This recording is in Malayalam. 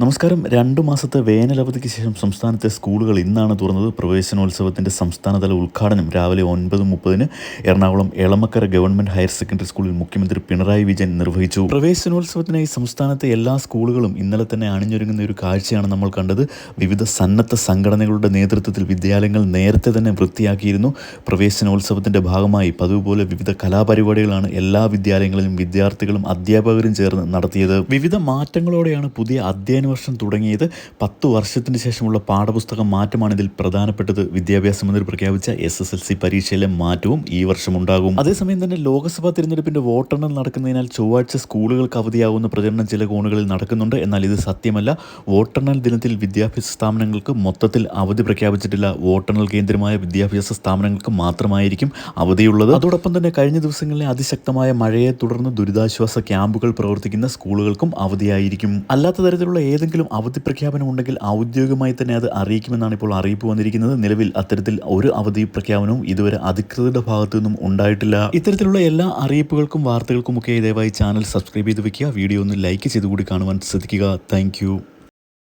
നമസ്കാരം. രണ്ടു മാസത്തെ വേനലവധിക്ക് ശേഷം സംസ്ഥാനത്തെ സ്കൂളുകൾ ഇന്നാണ് തുറന്നത്. പ്രവേശനോത്സവത്തിന്റെ സംസ്ഥാനതല ഉദ്ഘാടനം രാവിലെ ഒൻപത് മുപ്പതിന് Ernakulam Elamakkara government higher secondary സ്കൂളിൽ മുഖ്യമന്ത്രി പിണറായി വിജയൻ നിർവഹിച്ചു. പ്രവേശനോത്സവത്തിനായി സംസ്ഥാനത്തെ എല്ലാ സ്കൂളുകളും ഇന്നലെ തന്നെ അണിഞ്ഞൊരുങ്ങുന്ന ഒരു കാഴ്ചയാണ് നമ്മൾ കണ്ടത്. വിവിധ സന്നദ്ധ സംഘടനകളുടെ നേതൃത്വത്തിൽ വിദ്യാലയങ്ങൾ നേരത്തെ തന്നെ വൃത്തിയാക്കിയിരുന്നു. പ്രവേശനോത്സവത്തിന്റെ ഭാഗമായി പതിവ് പോലെ വിവിധ കലാപരിപാടികളാണ് എല്ലാ വിദ്യാലയങ്ങളിലും വിദ്യാർത്ഥികളും അധ്യാപകരും ചേർന്ന് നടത്തിയത്. വിവിധ മാറ്റങ്ങളോടെയാണ് പുതിയ അധ്യയന വർഷം തുടങ്ങിയത് പത്ത് വർഷത്തിന് ശേഷമുള്ള പാഠപുസ്തകം മാറ്റമാണ് ഇതിൽ പ്രധാനപ്പെട്ടത്. വിദ്യാഭ്യാസ മന്ത്രി പ്രഖ്യാപിച്ച എസ് എസ് എൽ സി പരീക്ഷയിലെ മാറ്റവും ഈ വർഷം ഉണ്ടാകും. അതേസമയം തന്നെ ലോക്സഭാ തിരഞ്ഞെടുപ്പിന്റെ വോട്ടെണ്ണൽ നടക്കുന്നതിനാൽ ചൊവ്വാഴ്ച സ്കൂളുകൾക്ക് അവധിയാകുന്ന പ്രചരണം ചില കോണുകളിൽ നടക്കുന്നുണ്ട്. എന്നാൽ ഇത് സത്യമല്ല. വോട്ടെണ്ണൽ ദിനത്തിൽ വിദ്യാഭ്യാസ സ്ഥാപനങ്ങൾക്ക് മൊത്തത്തിൽ അവധി പ്രഖ്യാപിച്ചിട്ടില്ല. വോട്ടെണ്ണൽ കേന്ദ്രമായ വിദ്യാഭ്യാസ സ്ഥാപനങ്ങൾക്ക് മാത്രമായിരിക്കും അവധിയുള്ളത്. അതോടൊപ്പം തന്നെ കഴിഞ്ഞ ദിവസങ്ങളിലെ അതിശക്തമായ മഴയെ തുടർന്ന് ദുരിതാശ്വാസ ക്യാമ്പുകൾ പ്രവർത്തിക്കുന്ന സ്കൂളുകൾക്കും അവധിയായിരിക്കും. അല്ലാത്ത തരത്തിലുള്ള ഏതെങ്കിലും അവധി പ്രഖ്യാപനം ഉണ്ടെങ്കിൽ ഔദ്യോഗികമായി തന്നെ അത് അറിയിക്കുമെന്നാണ് ഇപ്പോൾ അറിയിപ്പ് വന്നിരിക്കുന്നത്. നിലവിൽ അത്തരത്തിൽ ഒരു അവധി പ്രഖ്യാപനവും ഇതുവരെ അധികൃതരുടെ ഭാഗത്തു നിന്നും ഉണ്ടായിട്ടില്ല. ഇത്തരത്തിലുള്ള എല്ലാ അറിയിപ്പുകൾക്കും വാർത്തകൾക്കും ഒക്കെ ദയവായി ചാനൽ സബ്സ്ക്രൈബ് ചെയ്ത് വെക്കുക. വീഡിയോ ഒന്ന് ലൈക്ക് ചെയ്തുകൂടി കാണുവാൻ ശ്രദ്ധിക്കുക. താങ്ക്